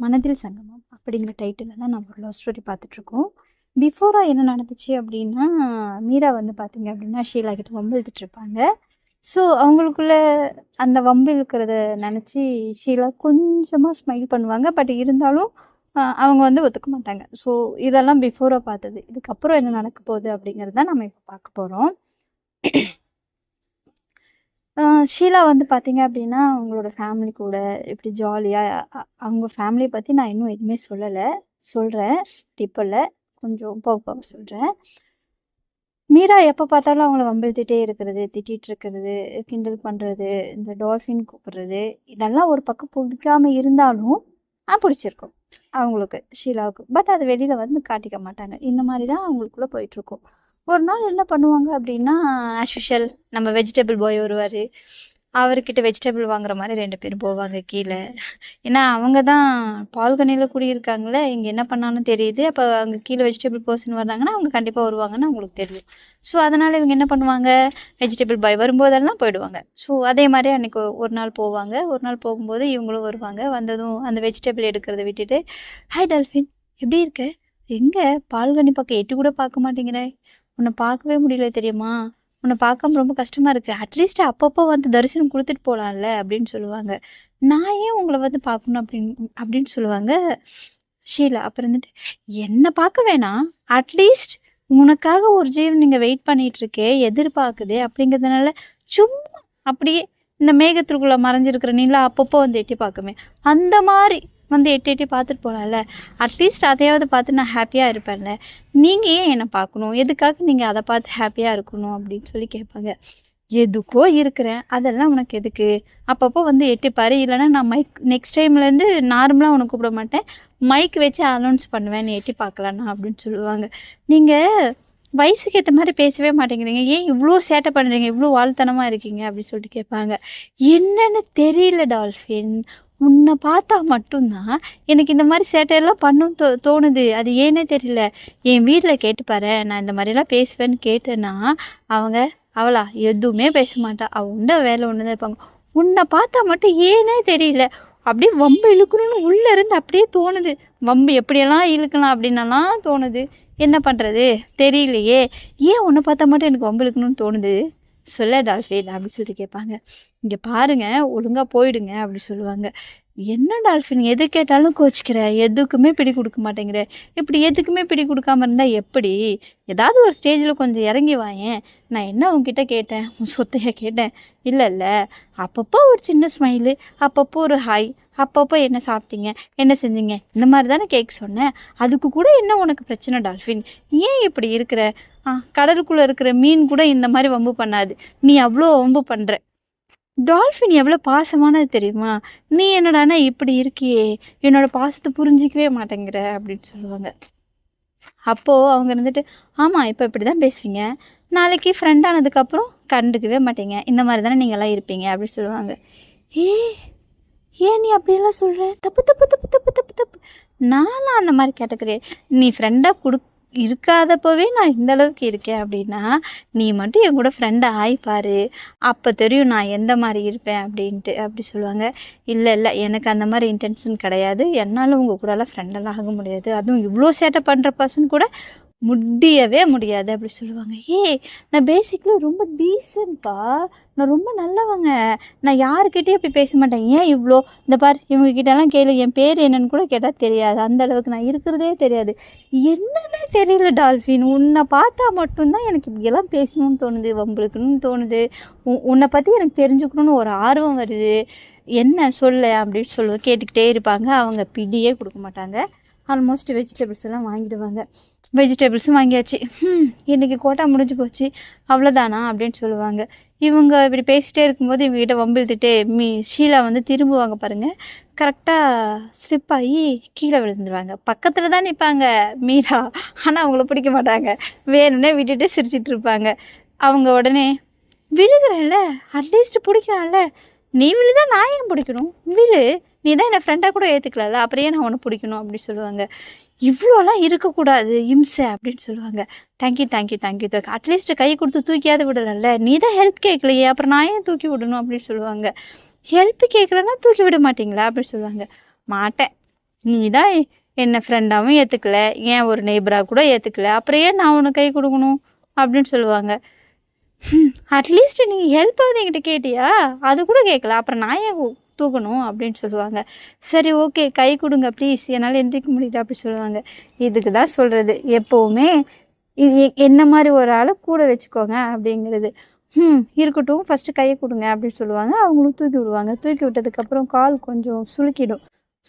மனதில் சங்கமம் அப்படிங்கிற டைட்டில் தான் நம்ம ஒரு லவ் ஸ்டோரி பார்த்துட்ருக்கோம் பிஃபோராக என்ன நடந்துச்சு அப்படின்னா மீரா வந்து பார்த்தீங்க அப்படின்னா ஷீலா கிட்ட வம்பு இழுத்துட்டு இருப்பாங்க ஸோ அவங்களுக்குள்ள அந்த வம்பு இழுக்கிறத நினச்சி ஷீலா கொஞ்சமாக ஸ்மைல் பண்ணுவாங்க. பட் இருந்தாலும் அவங்க வந்து ஒத்துக்க மாட்டாங்க. ஸோ இதெல்லாம் பிஃபோராக பார்த்தது. இதுக்கப்புறம் என்ன நடக்க போகுது அப்படிங்கிறது தான் நம்ம இப்போ பார்க்க போகிறோம் ஷீலா வந்து பார்த்தீங்க அப்படின்னா அவங்களோட ஃபேமிலி கூட இப்படி ஜாலியாக அவங்க ஃபேமிலியை பற்றி நான் இன்னும் எதுவுமே சொல்லலை. சொல்கிறேன் டிப்பில் கொஞ்சம் போக போக சொல்கிறேன் மீரா எப்போ பார்த்தாலும் அவங்கள வம்பிழுத்துட்டே இருக்கிறது திட்டிகிட்டு இருக்கிறது கிண்டல் பண்ணுறது இந்த டால்ஃபின் கூப்பிடுறது இதெல்லாம் ஒரு பக்கம் பிடிக்காமல் இருந்தாலும் ஆ பிடிச்சிருக்கும் அவங்களுக்கு ஷீலாவுக்கு. பட் அது வெளியில் வந்து காட்டிக்க மாட்டாங்க. இந்த மாதிரி தான் அவங்களுக்குள்ளே போயிட்டுருக்கும் ஒரு நாள் என்ன பண்ணுவாங்க அப்படின்னா ஆஸ்யூஷுவல் நம்ம வெஜிடபிள் பாய் வருவார் அவர்கிட்ட வெஜிடபிள் வாங்குற மாதிரி ரெண்டு பேரும் போவாங்க கீழே. ஏன்னா அவங்க தான் பால்கனியில் குடியிருக்காங்களே இங்கே என்ன பண்ணாலும் தெரியுது. அப்போ அங்கே கீழே வெஜிடபிள் பர்சன் வர்றாங்கன்னா அவங்க கண்டிப்பாக வருவாங்கன்னு அவங்களுக்கு தெரியும். ஸோ அதனால் இவங்க என்ன பண்ணுவாங்க? வெஜிடபிள் பாய் வரும்போதெல்லாம் போயிடுவாங்க. ஸோ அதே மாதிரி அன்றைக்கி ஒரு நாள் போவாங்க. ஒரு நாள் போகும்போது இவங்களும் வருவாங்க. வந்ததும் அந்த வெஜிடபிள் எடுக்கிறத விட்டுட்டு ஹாய் டால்ஃபின் எப்படி இருக்க? எங்கே? பால்கனி பக்கம் எட்டு கூட பார்க்க மாட்டேங்கிறேன் உன்னை பார்க்கவே முடியல தெரியுமா? உன்னை பார்க்காம ரொம்ப கஷ்டமாக இருக்குது அட்லீஸ்ட் அப்பப்போ வந்து தரிசனம் கொடுத்துட்டு போகலாம்ல அப்படின்னு சொல்லுவாங்க. நான் ஏன் உங்களை வந்து பார்க்கணும் அப்படின்னு அப்படின்னு சொல்லுவாங்க ஷீலா. அப்புறம் வந்துட்டு என்னை பார்க்க வேணாம். அட்லீஸ்ட் உனக்காக ஒரு ஜீவன் நீங்கள் வெயிட் பண்ணிட்டு இருக்கே எதிர்பார்க்குது அப்படிங்கிறதுனால சும்மா அப்படியே இந்த மேகத்திற்குள்ளே மறைஞ்சிருக்கிற நிலா அப்பப்போ வந்து எட்டி பார்க்குமே. அந்த மாதிரி வந்து எட்டி எட்டி பார்த்துட்டு போகலாம்ல அட்லீஸ்ட் அதையாவது பார்த்து நான் ஹாப்பியாக இருப்பேன்ல. நீங்கள் ஏன் என்னை பார்க்கணும்? எதுக்காக நீங்கள் அதை பார்த்து ஹாப்பியாக இருக்கணும் அப்படின்னு சொல்லி கேட்பாங்க. எதுக்கோ இருக்கிறேன். அதெல்லாம் உனக்கு எதுக்கு? அப்பப்போ வந்து எட்டி பாரு. இல்லைன்னா நான் மைக் நெக்ஸ்ட் டைம்லேருந்து நார்மலாக உனக்கு கூப்பிட மாட்டேன். மைக் வச்சு அனௌன்ஸ் பண்ணுவேன். நீ எட்டி பார்க்கலாண்ணா அப்படின்னு சொல்லுவாங்க. நீங்கள் வயசுக்கு ஏற்ற மாதிரி பேசவே மாட்டேங்கிறீங்க. ஏன் இவ்வளோ சேட்டை பண்ணுறீங்க இவ்வளோ வாழ்த்தனமாக இருக்கீங்க அப்படின்னு சொல்லிட்டு கேட்பாங்க. என்னன்னு தெரியல டால்ஃபின். உன்னை பார்த்தா மட்டும்தான் எனக்கு இந்த மாதிரி சேட்டையெல்லாம் பண்ணும் தோ தோணுது. அது ஏனே தெரியல. என் வீட்டில் கேட்டுப்பாரு நான் இந்த மாதிரிலாம் பேசுவேன்னு கேட்டேன்னா அவங்க அவளா எதுவுமே பேச மாட்டா. அவள் உண்ட வேலை ஒன்று தான் இருப்பாங்க. உன்னை பார்த்தா மட்டும் ஏனே தெரியல. அப்படியே வம்பு இழுக்கணும்னு உள்ளே இருந்து அப்படியே தோணுது. வம்பு எப்படியெல்லாம் இழுக்கலாம் அப்படின்னலாம் தோணுது. என்ன பண்ணுறது தெரியலையே. ஏன் உன்னை பார்த்தா மட்டும் எனக்கு வம்பு இழுக்கணும்னு தோணுது? சொல்ல டால்ஃபின் அப்படின்னு சொல்லிட்டு கேட்பாங்க. இங்கே பாருங்க ஒழுங்காக போயிடுங்க அப்படின்னு சொல்லுவாங்க. என்ன டால்ஃபின் எது கேட்டாலும் கோச்சிக்கிற. எதுக்குமே பிடி கொடுக்க மாட்டேங்கிற. இப்படி எதுக்குமே பிடி கொடுக்காம இருந்தால் எப்படி? ஏதாவது ஒரு ஸ்டேஜில் கொஞ்சம் இறங்கி வாயேன் நான் என்ன உங்ககிட்ட கேட்டேன்? உன் சொத்தைய கேட்டேன். இல்லை இல்லை. அப்பப்போ ஒரு சின்ன ஸ்மைலு அப்பப்போ ஒரு ஹாய் அப்பப்போ என்ன சாப்பிட்டீங்க? என்ன செஞ்சீங்க? இந்த மாதிரி தானே கேட்க சொன்னேன். அதுக்கு கூட என்ன உனக்கு பிரச்சனை டால்ஃபின் ஏன் இப்படி இருக்கிற? ஆ கடலுக்குள்ளே இருக்கிற மீன் கூட இந்த மாதிரி வம்பு பண்ணாது. நீ அவ்வளோ வம்பு பண்ணுற டால்ஃபின் எவ்வளோ பாசமானது தெரியுமா? நீ என்னடானா இப்படி இருக்கியே என்னோடய பாசத்தை புரிஞ்சிக்கவே மாட்டேங்கிற அப்படின்னு சொல்லுவாங்க. அப்போது அவங்க இருந்துட்டு ஆமாம் இப்போ இப்படி தான் பேசுவீங்க. நாளைக்கு ஃப்ரெண்ட் ஆனதுக்கப்புறம் கண்டுக்கவே மாட்டீங்க. இந்த மாதிரி தானே நீங்கள்லாம் இருப்பீங்க அப்படின்னு சொல்லுவாங்க. ஏ ஏன் நீ அப்படியெல்லாம் சொல்கிற தப்பு தப்பு தப்பு தப்பு தப்பு தப்பு. நானும் அந்த மாதிரி கேட்டகரி நீ ஃப்ரெண்டாக கொடு இருக்காதப்பவே நான் இந்த அளவுக்கு இருக்கேன் அப்படின்னா நீ மட்டும் என் கூட ஃப்ரெண்டை ஆயிப்பாரு அப்போ தெரியும் நான் எந்த மாதிரி இருப்பேன் அப்படின்ட்டு அப்படி சொல்லுவாங்க. இல்லை இல்லை எனக்கு அந்த மாதிரி இன்டென்ஷன் கிடையாது. என்னால் உங்கள் கூடலாம் ஃப்ரெண்டெல்லாம் ஆக முடியாது. அதுவும் இவ்வளோ சேட்டை பண்ணுற பர்சன் கூட முடியவே முடியாது அப்படி சொல்லுவாங்க. ஏய் நான் பேசிக்கில் ரொம்ப டீசென்ட்ப்பா நான் ரொம்ப நல்லவங்க. நான் யாருக்கிட்டேயும் அப்படி பேச மாட்டேன். ஏன் இவ்வளோ இந்த பார் இவங்க கிட்டலாம் கேளு. என் பேர் என்னன்னு கூட கேட்டால் தெரியாது. அந்த அளவுக்கு நான் இருக்கிறதே தெரியாது. என்னன்னே தெரியல டால்ஃபின் உன்னை பார்த்தா மட்டும்தான் எனக்கு இப்படியெல்லாம் பேசணும்னு தோணுது வம்புழுக்கணும்னு தோணுது. உ- உன்னை பற்றி எனக்கு தெரிஞ்சுக்கணும்னு ஒரு ஆர்வம் வருது. என்ன சொல்ல அப்படின்னு சொல்லுவேன் கேட்டுக்கிட்டே இருப்பாங்க. அவங்க பிடியே கொடுக்க மாட்டாங்க. ஆல்மோஸ்ட் வெஜிடபிள்ஸ் எல்லாம் வாங்கிடுவாங்க. வெஜிடபிள்ஸும் வாங்கியாச்சு. ம் இன்றைக்கி கோட்டா முடிஞ்சு போச்சு. அவ்வளோதானா அப்படின்னு சொல்லுவாங்க. இவங்க இப்படி பேசிகிட்டே இருக்கும்போது இவங்ககிட்ட வம்பிழுத்துட்டு மீ ஷீலா வந்து திரும்புவாங்க பாருங்கள் கரெக்டாக ஸ்லிப் ஆகி கீழே விழுந்துருவாங்க. பக்கத்தில் தான் நிற்பாங்க மீரா. ஆனால் அவங்கள பிடிக்க மாட்டாங்க. வேணும்னே விட்டுட்டு சிரிச்சிட்டு இருப்பாங்க. அவங்க உடனே விழுகிறல்ல அட்லீஸ்ட் பிடிக்கலாம்ல. நீ விழுதா நான் ஏன் பிடிக்கணும்? விழு. நீ தான் என்னை ஃப்ரெண்டாக கூட ஏற்றுக்கலாம்ல அப்புறம் ஏன் நான் உன்னை பிடிக்கணும்? அப்படின்னு சொல்லுவாங்க. இவ்வளோலாம் இருக்கக்கூடாது இம்சை அப்படின்னு சொல்லுவாங்க. Thank you thank you thank you thank you at least கை கொடுத்து தூக்கியாவது விடலாம்ல நீ தான் ஹெல்ப் கேட்கலையே அப்புறம் நான் ஏன் தூக்கி விடணும் அப்படின்னு சொல்லுவாங்க. ஹெல்ப் கேட்குறேன்னா தூக்கி விட மாட்டீங்களா அப்படின்னு சொல்லுவாங்க. மாட்டேன். நீ தான் என்னை ஃப்ரெண்டாகவும் ஏற்றுக்கல ஏன் ஒரு நெய்பராக கூட ஏற்றுக்கல அப்புறம் ஏன் நான் உனக்கு கை கொடுக்கணும் அப்படின்னு சொல்லுவாங்க. அட்லீஸ்ட் நீங்கள் ஹெல்ப்பாவது என்கிட்ட கேட்டியா? அது கூட கேட்கல அப்புறம் நான் ஏன் தூக்கணும் அப்படின்னு சொல்லுவாங்க. சரி ஓகே கை கொடுங்க ப்ளீஸ் என்னால் எந்திரிக்க முடியல அப்படி சொல்லுவாங்க. இதுக்கு தான் சொல்கிறது எப்போவுமே இது என்ன மாதிரி ஒரு ஆளை கூட வச்சுக்கோங்க அப்படிங்கிறது. ம் இருக்கட்டும். ஃபஸ்ட்டு கையை கொடுங்க அப்படின்னு சொல்லுவாங்க. அவங்களும் தூக்கி விடுவாங்க. தூக்கி விட்டதுக்கப்புறம் கால் கொஞ்சம் சுளுக்கிடும்.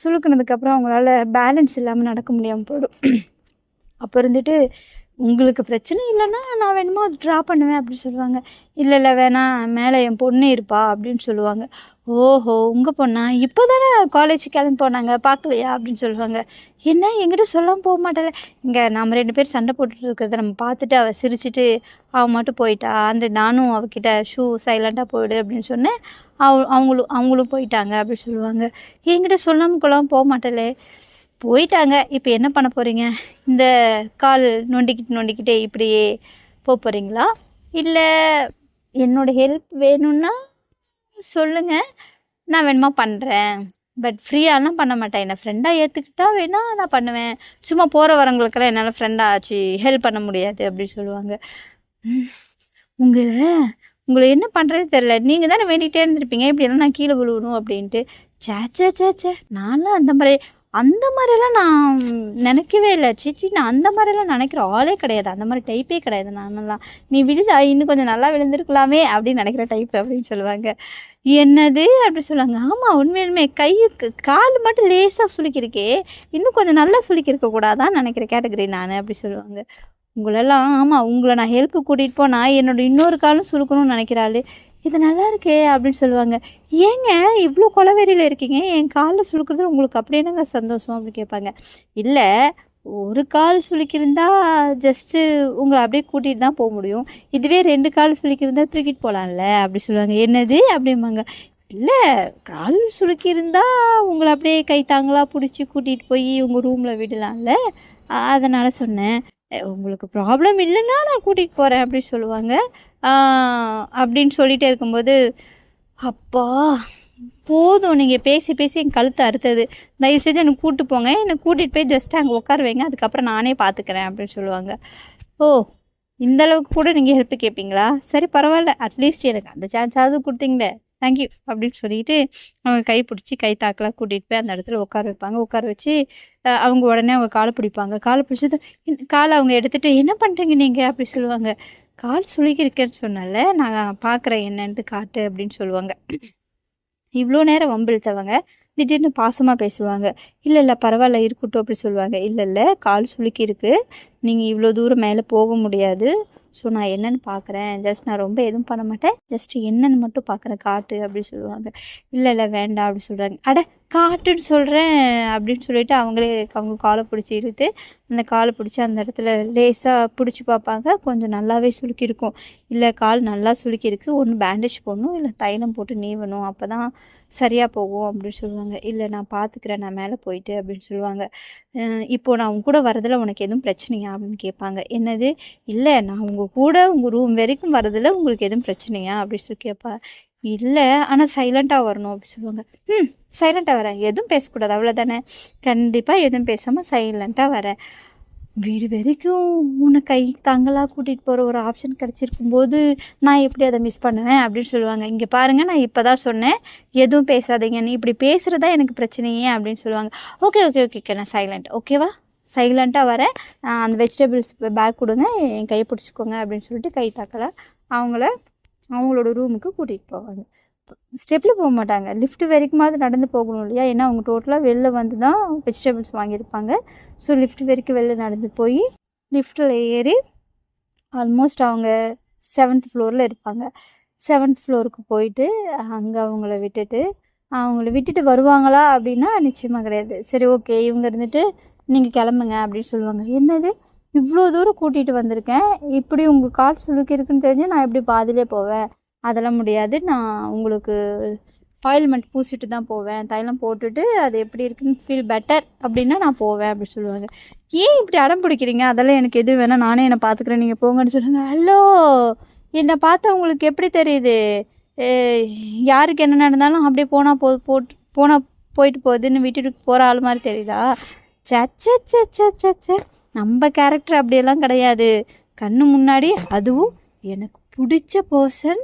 சுளுக்குனதுக்கப்புறம் அவங்களால பேலன்ஸ் இல்லாமல் நடக்க முடியாமல் போயிடும். அப்போ இருந்துட்டு உங்களுக்கு பிரச்சனை இல்லைன்னா நான் வேணுமோ அது ட்ரா பண்ணுவேன் அப்படின்னு சொல்லுவாங்க. இல்லை இல்லை வேணாம் மேலே என் பொண்ணு இருப்பா அப்படின்னு சொல்லுவாங்க. ஓஹோ உங்கள் பொண்ணா? இப்போ தானே காலேஜ் கிளம்பி போனாங்க பார்க்கலையா அப்படின்னு சொல்லுவாங்க. என்ன எங்கிட்ட சொல்லாமல் போக மாட்டேல இங்கே நம்ம ரெண்டு பேர் சண்டை போட்டுட்டு இருக்கிறத நம்ம பார்த்துட்டு அவள் சிரிச்சிட்டு அவள் மட்டும் போயிட்டா. அந்த நானும் அவகிட்ட ஷூ சைலண்ட்டாக போயிடு அப்படின்னு சொன்னேன். அவ அவங்களும் அவங்களும் போயிட்டாங்க அப்படின்னு சொல்லுவாங்க. என்கிட்ட சொல்லாமல் கொள்ளாமல் போக மாட்டேலே போயிட்டாங்க. இப்போ என்ன பண்ண போகிறீங்க இந்த கால் நொண்டிக்கிட்டு நொண்டிக்கிட்டே இப்படியே போக போகிறீங்களா இல்லை என்னோட ஹெல்ப் வேணும்னா சொல்லுங்கள் நான் வேணுமா பண்ணுறேன் பட் ஃப்ரீயாலாம் பண்ண மாட்டேன். என்னை ஃப்ரெண்டாக ஏற்றுக்கிட்டா வேணால் நான் பண்ணுவேன். சும்மா போகிற வரவங்களுக்கெல்லாம் என்னால் ஃப்ரெண்டாக ஆச்சு. ஹெல்ப் பண்ண முடியாது அப்படின்னு சொல்லுவாங்க. உங்களை உங்களை என்ன பண்ணுறது தெரில நீங்கள் தானே வேண்டிகிட்டே இருந்திருப்பீங்க. இப்படிலாம் நான் கீழே விழுவணும் அப்படின்ட்டு. சே சே சே சே நான்லாம் அந்த மாதிரி அந்த மாதிரிலாம் நான் நினைக்கவே இல்லை. சிச்சி நான் அந்த மாதிரிலாம் நினைக்கிற ஆளே கிடையாது. அந்த மாதிரி டைப்பே கிடையாது. நானெல்லாம் நீ விழுதா இன்னும் கொஞ்சம் நல்லா விழுந்திருக்கலாமே அப்படின்னு நினைக்கிற டைப் அப்படின்னு சொல்லுவாங்க. என்னது? அப்படி சொல்லுவாங்க. ஆமாம் உண்மையுமே கை கால் மட்டும் லேசாக சுளுக்கிருக்கே இன்னும் கொஞ்சம் நல்லா சுளுக்கிருக்க கூடாதான்னு நினைக்கிற கேட்டகரி நான் அப்படி சொல்லுவாங்க. உங்களெல்லாம் ஆமாம் உங்களை நான் ஹெல்ப்பு கூட்டிகிட்டு போனால் என்னோட இன்னொரு காலும் சுருக்கணும்னு நினைக்கிறாள் இது நல்லா இருக்கே அப்படின்னு சொல்லுவாங்க. ஏங்க இவ்வளோ கொலவெறியில் இருக்கீங்க? என் காலில் சுழுக்கிறது உங்களுக்கு அப்படி என்னங்க சந்தோஷம் அப்படின்னு கேட்பாங்க. இல்லை ஒரு கால் சுளுக்கியிருந்தா ஜஸ்ட்டு உங்களை அப்படியே கூட்டிகிட்டு தான் போக முடியும். இதுவே ரெண்டு கால் சுளுக்கியிருந்தா தூக்கிட்டு போகலாம்ல அப்படி சொல்லுவாங்க. என்னது? அப்படிம்பாங்க. இல்லை கால் சுளுக்கியிருந்தா உங்களை அப்படியே கை பிடிச்சி கூட்டிகிட்டு போய் உங்கள் ரூமில் விடலாம்ல. அதனால் சொன்னேன். உங்களுக்கு ப்ராப்ளம் இல்லைன்னா நான் கூட்டிகிட்டு போகிறேன் அப்படி சொல்லுவாங்க. அப்படின்னு சொல்லிகிட்டே இருக்கும்போது அப்பா போதும். நீங்கள் பேசி பேசி என் கழுத்து அறுத்தது. தயவு செஞ்சு எனக்கு கூப்பிட்டு போங்க. என்னை கூட்டிகிட்டு போய் ஜஸ்ட் அங்கே உட்கார வைங்க. அதுக்கப்புறம் நானே பார்த்துக்கிறேன் அப்படின்னு சொல்லுவாங்க. ஓ இந்த அளவுக்கு கூட நீங்கள் ஹெல்ப் கேட்பீங்களா சரி பரவாயில்ல. அட்லீஸ்ட் எனக்கு அந்த சான்ஸாவது கொடுத்தீங்களே. தேங்க்யூ அப்படின்னு சொல்லிட்டு அவங்க கை பிடிச்சி கை தாக்கலாக கூட்டிகிட்டு போய் அந்த இடத்துல உட்கார வைப்பாங்க. உட்கார வச்சு அவங்க உடனே அவங்க காலை பிடிப்பாங்க. காலை பிடிச்சது காலை அவங்க எடுத்துகிட்டு என்ன பண்ணுறீங்க நீங்கள் அப்படி சொல்லுவாங்க. கால் சுளுக்கிருக்கேன்னு சொன்னால நான் பார்க்குறேன் என்னன்ட்டு காட்டு அப்படின்னு சொல்லுவாங்க. இவ்வளோ நேரம் வம்பிழுத்தவங்க. திடீர்னு பாசமாக பேசுவாங்க. இல்லை இல்லை பரவாயில்ல இருக்கட்டும் அப்படி சொல்லுவாங்க. இல்லை இல்லை கால் சுளுக்கி இருக்குது நீங்கள் இவ்வளோ தூரம் மேலே போக முடியாது. ஸோ நான் என்னென்னு பார்க்குறேன் ஜஸ்ட் நான் ரொம்ப எதுவும் பண்ண மாட்டேன். ஜஸ்ட் என்னன்னு மட்டும் பார்க்குறேன் காட்டு அப்படி சொல்லுவாங்க. இல்லை இல்லை வேண்டாம் அப்படி சொல்கிறாங்க அட காட்டுன்னு சொல்கிறேன் அப்படின்னு சொல்லிட்டு அவங்களே அவங்க காலை பிடிச்சி இழுத்து அந்த காலை பிடிச்சி அந்த இடத்துல லேசாக பிடிச்சி பார்ப்பாங்க. கொஞ்சம் நல்லாவே சுருக்கியிருக்கும். இல்லை கால் நல்லா சுருக்கியிருக்கு. ஒன்று பேண்டேஜ் போடணும் இல்லை தைலம் போட்டு நீவணும். அப்போ தான் சரியாக போகும் அப்படின்னு சொல்லுவாங்க. இல்லை நான் பார்த்துக்கிறேன் நான் மேலே போயிட்டு அப்படின்னு சொல்லுவாங்க. இப்போது நான் அவங்க கூட வரதில் உனக்கு எதுவும் பிரச்சனையா அப்படின்னு கேட்பாங்க. என்னது? இல்லை நான் உங்கள் கூட உங்கள் ரூம் வரைக்கும் வரதில் உங்களுக்கு எதுவும் பிரச்சனையா அப்படின்னு சொல்லி கேட்பா இல்லை ஆனால் சைலண்ட்டாக வரணும் அப்படி சொல்லுவாங்க. ம் சைலண்ட்டாக வரேன். எதுவும் பேசக்கூடாது. அவ்வளோதானே கண்டிப்பாக எதுவும் பேசாமல் சைலண்ட்டாக வரேன். வீடு வரைக்கும் உன்னை கை தாங்களாக கூட்டிகிட்டு போகிற ஒரு ஆப்ஷன் கிடச்சிருக்கும் போது நான் எப்படி அதை மிஸ் பண்ணுவேன் அப்படின்னு சொல்லுவாங்க. இங்கே பாருங்கள் நான் இப்போ தான் சொன்னேன். எதுவும் பேசாதீங்க. நீ இப்படி பேசுகிறதா எனக்கு பிரச்சனையே அப்படின்னு சொல்லுவாங்க. ஓகே ஓகே ஓகே ஓகே நான் சைலண்ட் ஓகேவா சைலண்ட்டாக வரேன். அந்த வெஜிடபிள்ஸ் பேக் கொடுங்க. என் கையை பிடிச்சிக்கோங்க அப்படின்னு சொல்லிட்டு கை தாக்கலை. அவங்கள அவங்களோட ரூமுக்கு கூட்டிகிட்டு போவாங்க. ஸ்டெப்பில் போக மாட்டாங்க. லிஃப்ட் வரைக்குமாவது நடந்து போகணும் இல்லையா? ஏன்னா அவங்க டோட்டலாக வெளில வந்து தான் வெஜிடபிள்ஸ் வாங்கியிருப்பாங்க. ஸோ லிஃப்ட் வரைக்கும் வெளில நடந்து போய் லிஃப்ட்டில் ஏறி ஆல்மோஸ்ட் அவங்க செவன்த் ஃப்ளோரில் இருப்பாங்க. செவன்த் ஃப்ளோருக்கு போயிட்டு அங்கே அவங்கள விட்டுட்டு அவங்கள விட்டுட்டு வருவாங்களா அப்படின்னா நிச்சயமாக கிடையாது. சரி ஓகே இவங்க இருந்துட்டு நீங்கள் கிளம்புங்க அப்படின்னு சொல்லுவாங்க. என்னது? இவ்வளோ தூரம் கூட்டிகிட்டு வந்திருக்கேன். இப்படி உங்கள் கால் சுளுக்கி இருக்குன்னு தெரிஞ்சு நான் எப்படி பாதிலே போவேன்? அதெல்லாம் முடியாது. நான் உங்களுக்கு ஆயில்மெண்ட் பூசிட்டு தான் போவேன். தைலம் போட்டுட்டு அது எப்படி இருக்குன்னு ஃபீல் பெட்டர் அப்படின்னா நான் போவேன் அப்படி சொல்லுவாங்க. ஏன் இப்படி அடம் பிடிக்கிறீங்க? அதெல்லாம் எனக்கு எது வேணால் நானே என்னை பார்த்துக்கிறேன். நீங்கள் போங்கன்னு சொல்லுங்க. ஹலோ! என்னை பார்த்தா உங்களுக்கு எப்படி தெரியுது? யாருக்கு என்ன நடந்தாலும் அப்படியே போனால் போ போட்டு போனால் போயிட்டு போகுதுன்னு விட்டுட்டு போகிற ஆள் மாதிரி தெரியுதா? சச்ச நம்ம கேரக்டர் அப்படியெல்லாம் கிடையாது. கண்ணு முன்னாடி அதுவும் எனக்கு பிடிச்ச பர்சன்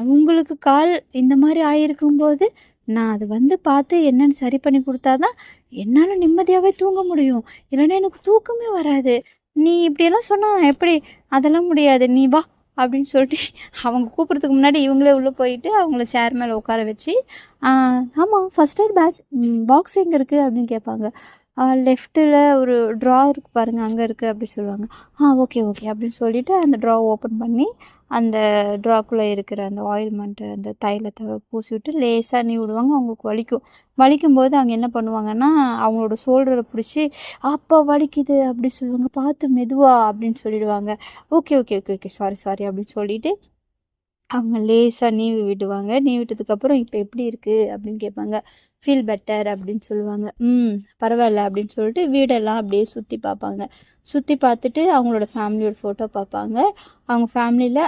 அவங்களுக்கு கால் இந்த மாதிரி ஆகிருக்கும்போது நான் அது வந்து பார்த்து என்னன்னு சரி பண்ணி கொடுத்தா தான் என்னால் நிம்மதியாகவே தூங்க முடியும். இல்லைன்னா எனக்கு தூக்கமே வராது. நீ இப்படியெல்லாம் சொன்னால் நான் எப்படி அதெல்லாம் முடியாது. நீ வா அப்படின்னு சொல்லிட்டு அவங்க கூப்பிட்றதுக்கு முன்னாடி இவங்களே உள்ளே போயிட்டு அவங்கள சேர் மேலே உட்கார வச்சு ஆமாம் ஃபஸ்ட் எய்ட் பேக் பாக்ஸ் எங்கே இருக்குது அப்படின்னு கேட்பாங்க. லெஃப்ட்டில் ஒரு ட்ரா இருக்கு பாருங்கள் அங்கே இருக்குது அப்படி சொல்லுவாங்க. ஆ ஓகே ஓகே அப்படின்னு சொல்லிவிட்டு அந்த ட்ரா ஓப்பன் பண்ணி அந்த ட்ராக்குள்ளே இருக்கிற அந்த ஆயில்மெண்ட்டு அந்த தைலத்தை பூசி விட்டு லேசாக நீ விடுவாங்க அவங்களுக்கு வலிக்கும். வலிக்கும்போது அவங்க என்ன பண்ணுவாங்கன்னா அவங்களோட ஷோல்டரை பிடிச்சி அப்பா வலிக்குது அப்படின்னு சொல்லுவாங்க. பார்த்து மெதுவா அப்படின்னு சொல்லிடுவாங்க. Okay okay okay okay sorry sorry அப்படின்னு சொல்லிவிட்டு அவங்க லேசாக நீவி விடுவாங்க. நீவி விட்டதுக்கப்புறம் இப்போ எப்படி இருக்குது அப்படின்னு கேட்பாங்க. ஃபீல் பெட்டர் அப்படின்னு சொல்லுவாங்க. ம் பரவாயில்ல அப்படின்னு சொல்லிட்டு வீடெல்லாம் அப்படியே சுற்றி பார்ப்பாங்க. சுற்றி பார்த்துட்டு அவங்களோட ஃபேமிலியோட ஃபோட்டோ பார்ப்பாங்க. அவங்க ஃபேமிலியில்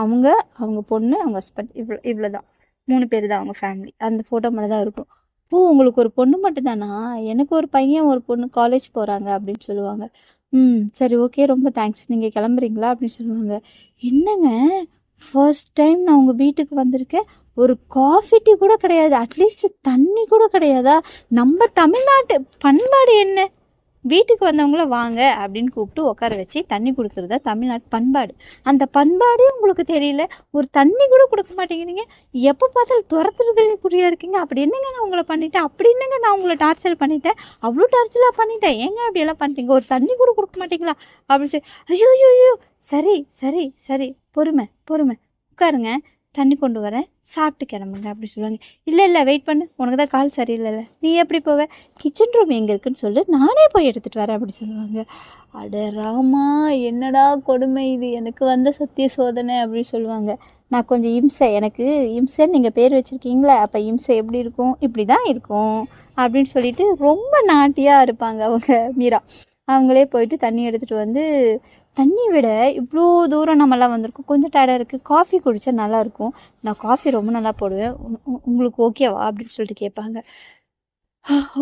அவங்க அவங்க பொண்ணு அவங்க ஹஸ்பண்ட் இவ்வளோ இவ்வளோ தான் மூணு பேர் தான் அவங்க ஃபேமிலி அந்த ஃபோட்டோ மட்டும் தான் இருக்கும். ஓ உங்களுக்கு ஒரு பொண்ணு மட்டும்தானா? எனக்கு ஒரு பையன் ஒரு பொண்ணு காலேஜ் போகிறாங்க அப்படின்னு சொல்லுவாங்க. ம் சரி ஓகே ரொம்ப தேங்க்ஸ் நீங்கள் கிளம்புறீங்களா? அப்படின்னு சொல்லுவாங்க. என்னங்க? ஃபர்ஸ்ட் டைம் நான் உங்கள் வீட்டுக்கு வந்திருக்கேன். ஒரு காஃபி டீ கூட கிடையாது. அட்லீஸ்ட் தண்ணி கூட கிடையாதா? நம்ம தமிழ்நாட்டு பண்பாடு என்ன? வீட்டுக்கு வந்தவங்கள வாங்க அப்படின்னு கூப்பிட்டு உட்கார வச்சு தண்ணி கொடுக்குறதா தமிழ்நாட்டு பண்பாடு. அந்த பண்பாடே உங்களுக்கு தெரியல? ஒரு தண்ணி கூட கொடுக்க மாட்டேங்கிறீங்க. எப்போ பார்த்தாலும் துரத்துறது குறியாக இருக்கீங்க. அப்படி என்னங்க நான் உங்களை பண்ணிட்டேன்? அப்படி என்னங்க நான் உங்களை டார்ச்சர் பண்ணிட்டேன்? அவ்வளோ டார்ச்சராக பண்ணிட்டேன். ஏங்க அப்படியெல்லாம் பண்ணிட்டீங்க? ஒரு தண்ணி கூட கொடுக்க மாட்டீங்களா? அப்படின்னு சொல்லி ஐயோ ஐயோ. சரி சரி சரி. பொறுமை பொறுமை. உட்காருங்க. தண்ணி கொண்டு வரேன். சாப்பிட்டு கிளம்புங்க அப்படி சொல்லுவாங்க. இல்லை இல்லை வெயிட் பண்ணு. உனக்கு தான் கால் சரியில்லைல்ல. நீ எப்படி போவ? கிச்சன் ரூம் எங்கே இருக்குன்னு சொல்லி. நானே போய் எடுத்துகிட்டு வரேன் அப்படி சொல்லுவாங்க. அட ராமா என்னடா கொடுமை இது? எனக்கு வந்த சத்திய சோதனை அப்படின்னு சொல்லுவாங்க. நான் கொஞ்சம் இம்சை. எனக்கு இம்சைன்னு நீங்கள் பேர் வச்சுருக்கீங்களே அப்போ இம்சை எப்படி இருக்கும்? இப்படி தான் இருக்கும் அப்படின்னு சொல்லிட்டு ரொம்ப நாட்டியாக இருப்பாங்க அவங்க மீரா. அவங்களே போயிட்டு தண்ணி எடுத்துகிட்டு வந்து தண்ணி விட இவ்வளோ தூரம் நம்மலாம் வந்திருக்கோம். கொஞ்சம் டயர்டாக இருக்குது காஃபி குடித்தா நல்லாயிருக்கும் நான் காஃபி ரொம்ப நல்லா போடுவேன். உங்களுக்கு ஓகேவா அப்படின்னு சொல்லிட்டு கேட்பாங்க.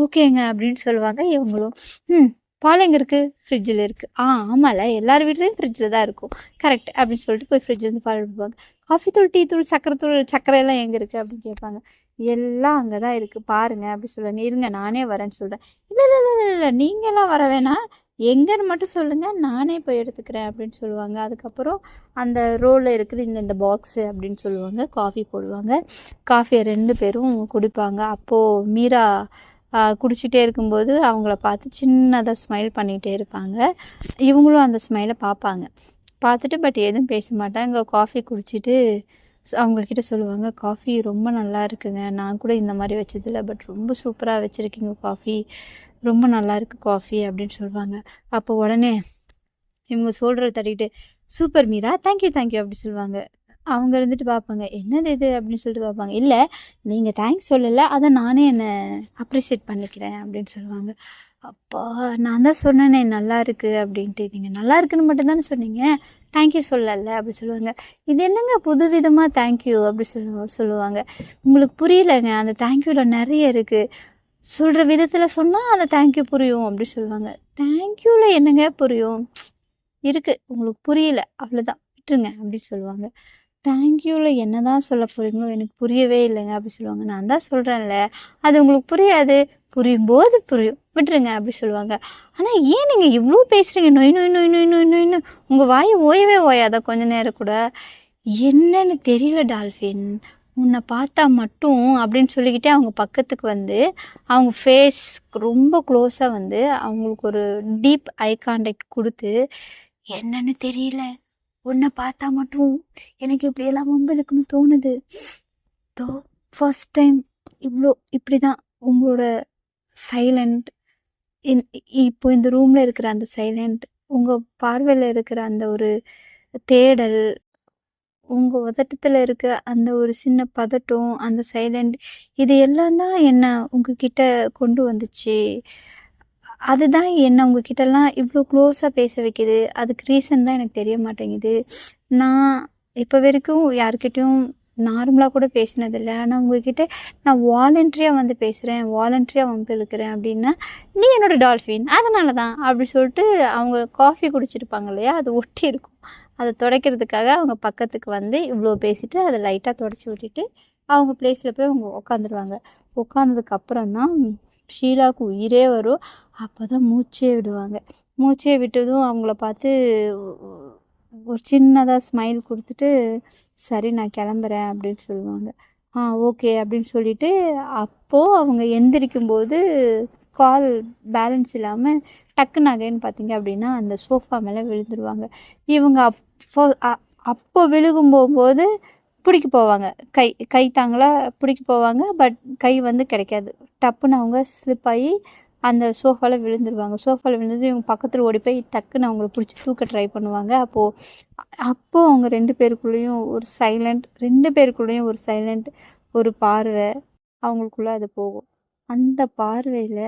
ஓகேங்க அப்படின்னு சொல்லுவாங்க. இவங்களும் ம் பால் எங்கே இருக்குது ஃப்ரிட்ஜில் இருக்குது ஆ ஆமாம்ல எல்லார் வீட்லேயும் ஃப்ரிட்ஜில் தான் இருக்கும். கரெக்ட் அப்படின்னு சொல்லிட்டு போய் ஃப்ரிட்ஜ்லேருந்து பால் எடுப்பாங்க. காஃபி தூள் டீ தூள் சக்கரை தூள் சக்கரை எல்லாம் எங்கே இருக்குது அப்படின்னு கேட்பாங்க. எல்லாம் அங்கே தான் இருக்குது பாருங்கள் அப்படி சொல்லுவாங்க. இருங்க நானே வரேன்னு சொல்கிறேன் இல்லை இல்லை இல்லை இல்லை நீங்களாம் வர வேணாம். எங்கன்னு மட்டும் சொல்லுங்கள் நானே போய் எடுத்துக்கிறேன் அப்படின்னு சொல்லுவாங்க. அதுக்கப்புறம் அந்த ரோலில் இருக்கிற இந்த இந்த பாக்ஸு அப்படின்னு சொல்லுவாங்க காஃபி போடுவாங்க. காஃபியை ரெண்டு பேரும் குடிப்பாங்க. அப்போது மீரா குடிச்சிட்டே இருக்கும்போது அவங்கள பார்த்து சின்னதாக ஸ்மைல் பண்ணிகிட்டே இருப்பாங்க. இவங்களும் அந்த ஸ்மைலை பார்ப்பாங்க. பார்த்துட்டு பட் எதுவும் பேச மாட்டாங்க. காஃபி குடிச்சிட்டு அவங்கக்கிட்ட சொல்லுவாங்க காஃபி ரொம்ப நல்லா இருக்குங்க. நான் கூட இந்த மாதிரி வச்சதில்ல பட் ரொம்ப சூப்பராக வச்சுருக்கீங்க காஃபி. ரொம்ப நல்லா இருக்குது காஃபி அப்படின்னு சொல்லுவாங்க. அப்போ உடனே இவங்க சொல்கிறத தட்டிக்கிட்டு super Meera thank you thank you அப்படி சொல்லுவாங்க. அவங்க இருந்துட்டு பார்ப்பாங்க என்னது இது? அப்படின்னு சொல்லிட்டு பார்ப்பாங்க. இல்லை நீங்கள் தேங்க்ஸ் சொல்லலை அதை நானே என்னை அப்ரிஷியேட் பண்ணிக்கிறேன் அப்படின்னு சொல்லுவாங்க. அப்பா நான் தான் சொன்னேனே நல்லா இருக்குது அப்படின்ட்டு. நீங்கள் நல்லா இருக்குன்னு மட்டும்தானே சொன்னீங்க. தேங்க்யூ சொல்லலை அப்படி சொல்லுவாங்க. இது என்னங்க புது விதமாக தேங்க்யூ அப்படி சொல்லுவோம் சொல்லுவாங்க. உங்களுக்கு புரியலைங்க அந்த தேங்க்யூவில் நிறைய இருக்குது சொல்கிற விதத்தில் சொன்னால் அந்த தேங்க்யூ புரியும் அப்படி சொல்லுவாங்க. தேங்க்யூவில் என்னங்க புரியும்? இருக்குது உங்களுக்கு புரியல அவ்வளோதான் விட்டுருங்க அப்படின்னு சொல்லுவாங்க. தேங்க்யூவில் என்ன தான் சொல்ல போகிறீங்களோ எனக்கு புரியவே இல்லைங்க அப்படி சொல்லுவாங்க. நான் தான் சொல்கிறேன்ல அது உங்களுக்கு புரியாது. புரியும் போது புரியும். விட்டுருங்க அப்படி சொல்லுவாங்க. ஆனால் ஏன் நீங்கள் இவ்வளோ பேசுகிறீங்க நொய் நொய் நொய் நொய் நொய் நொய்னு உங்கள் வாய் ஓயவே ஓயாத கொஞ்ச நேரம் கூட. என்னன்னு தெரியல டால்ஃபின் உன்னை பார்த்தா மட்டும் அப்படின்னு சொல்லிக்கிட்டே அவங்க பக்கத்துக்கு வந்து அவங்க ஃபேஸ் ரொம்ப க்ளோஸாக வந்து அவங்களுக்கு ஒரு டீப் ஐ கான்டாக்ட் கொடுத்து என்னன்னு தெரியல. உன்னை பார்த்தா மட்டும் எனக்கு இப்படியெல்லாம் வம்பலுக்குன்னு தோணுது. தோ ஃபர்ஸ்ட் டைம் இவ்வளோ இப்படி தான் உங்களோட சைலண்ட் இப்போ இந்த ரூமில் இருக்கிற அந்த சைலண்ட் உங்கள் பார்வையில் இருக்கிற அந்த ஒரு தேடல் உங்க உதட்டத்தில் இருக்க அந்த ஒரு சின்ன பதட்டம், அந்த சைலண்ட் இது எல்லாம் தான் என்ன உங்ககிட்ட கொண்டு வந்துச்சு. அதுதான் என்ன உங்ககிட்டலாம் இவ்வளோ க்ளோஸாக பேச வைக்கிது அதுக்கு ரீசன் தான் எனக்கு தெரிய மாட்டேங்குது. நான் இப்போ வரைக்கும் யார்கிட்டையும் நார்மலாக கூட பேசினதில்லை ஆனால் உங்ககிட்ட நான் வாலண்ட்ரியாக வந்து பேசுகிறேன் வாலண்ட்ரியாக வந்து இருக்கிறேன் அப்படின்னா "நீ என்னோட டால்ஃபின். அதனால தான்" அப்படி சொல்லிட்டு அவங்க காஃபி குடிச்சிருப்பாங்க இல்லையா? அது ஒட்டி இருக்கும் அதை துடைக்கிறதுக்காக அவங்க பக்கத்துக்கு வந்து இவ்வளோ பேசிட்டு, அதை லைட்டாக துடைச்சி விட்டுட்டு, அவங்க பிளேஸில் போய் அவங்க உட்காந்துருவாங்க. உட்காந்ததுக்கப்புறம் தான் ஷீலாவுக்கு உயிரே வரும். அப்போ தான் மூச்சே விடுவாங்க. மூச்சே விட்டதும் அவங்கள பார்த்து ஒரு சின்னதாக ஸ்மைல் கொடுத்துட்டு "சரி நான் கிளம்புறேன்" அப்படின்னு சொல்லுவாங்க. "ஆ ஓகே" அப்படின்னு சொல்லிட்டு, அப்போது அவங்க எந்திரிக்கும்போது கால் பேலன்ஸ் இல்லாமல் டக்குன்னு அகைன்னு பார்த்தீங்க அப்படின்னா அந்த சோஃபா மேலே விழுந்துருவாங்க. இவங்க அப்போ அ விழுகும் போகும்போது பிடிக்க போவாங்க. கை கை தாங்களாக பிடிக்க போவாங்க. பட் கை வந்து கிடைக்காது. டப்புன்னு அவங்க ஸ்லிப் ஆகி அந்த சோஃபாவில் விழுந்துருவாங்க. சோஃபாவில் விழுந்து இவங்க பக்கத்தில் ஓடி போய் டக்குன்னு அவங்கள பிடிச்சி தூக்க ட்ரை பண்ணுவாங்க. அப்போது அப்போது அவங்க ரெண்டு பேருக்குள்ளேயும் ஒரு சைலண்ட் ரெண்டு பேருக்குள்ளேயும் ஒரு சைலண்ட் ஒரு பார்வை அவங்களுக்குள்ளே அது போகும். அந்த பார்வையில்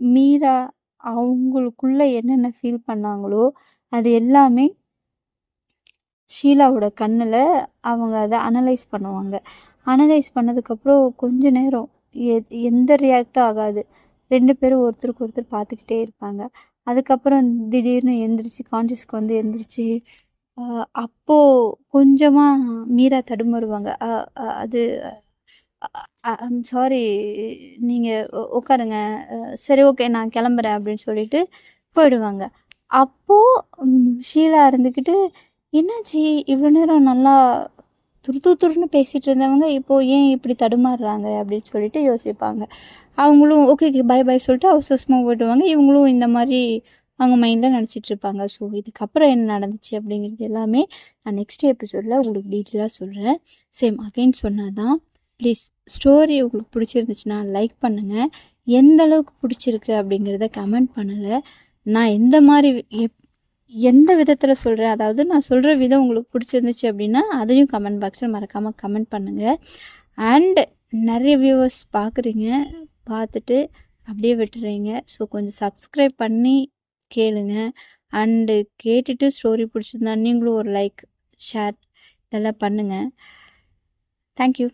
மீரா அவங்களுக்குள்ள என்னென்ன ஃபீல் பண்ணாங்களோ, அது எல்லாமே ஷீலாவோட கண்ணில் அவங்க அதை அனலைஸ் பண்ணுவாங்க. அனலைஸ் பண்ணதுக்கப்புறம் கொஞ்ச நேரம் எ எந்த ரியாக்டும் ஆகாது. ரெண்டு பேரும் ஒருத்தருக்கு ஒருத்தர் பார்த்துக்கிட்டே இருப்பாங்க. அதுக்கப்புறம் திடீர்னு எந்திரிச்சு கான்ஷியஸ்க்கு வந்து எந்திரிச்சு, அப்போது கொஞ்சமாக மீரா தடுமாறுவாங்க. அது ஐம் சாரி நீங்கள் உட்காருங்க. சரி ஓகே நான் கிளம்புறேன் அப்படின்னு சொல்லிட்டு போயிடுவாங்க. அப்போது ஷீலா இருந்துக்கிட்டு, "என்னாச்சு இவ்வளோ நேரம் நல்லா துரு துருன்னு பேசிகிட்டு இருந்தவங்க, இப்போது ஏன் இப்படி தடுமாறுறாங்க?" அப்படின்னு சொல்லிட்டு யோசிப்பாங்க. அவங்களும் ஓகே ஓகே பாய் பாய் சொல்லிட்டு அவசர அவசரமா போயிடுவாங்க. இவங்களும் இந்த மாதிரி அவங்க மைண்டில் நினச்சிட்டு இருப்பாங்க. ஸோ இதுக்கப்புறம் என்ன நடந்துச்சு அப்படிங்கிறது எல்லாமே நான் நெக்ஸ்ட் எபிசோடில் உங்களுக்கு டீட்டெயிலாக சொல்கிறேன் சேம் அகைன் சொன்னால் தான். ப்ளீஸ் ஸ்டோரி உங்களுக்கு பிடிச்சிருந்துச்சுன்னா லைக் பண்ணுங்க. எந்த அளவுக்கு பிடிச்சிருக்கு அப்படிங்கிறத கமெண்ட் பண்ணலை நான் எந்த மாதிரி எப் எந்த விதத்தில் சொல்கிறேன் அதாவது நான் சொல்கிற விதம் உங்களுக்கு பிடிச்சிருந்துச்சு அப்படின்னா அதையும் கமெண்ட் பாக்ஸில் மறக்காமல் கமெண்ட் பண்ணுங்கள் அண்டு நிறைய வியூவர்ஸ் பார்க்குறீங்க. பார்த்துட்டு அப்படியே விட்டுறீங்க. ஸோ கொஞ்சம் சப்ஸ்கிரைப் பண்ணி கேளுங்க. அண்டு கேட்டுட்டு ஸ்டோரி பிடிச்சிருந்தா நீங்களும் ஒரு லைக், ஷேர் இதெல்லாம் பண்ணுங்கள் தேங்க் யூ.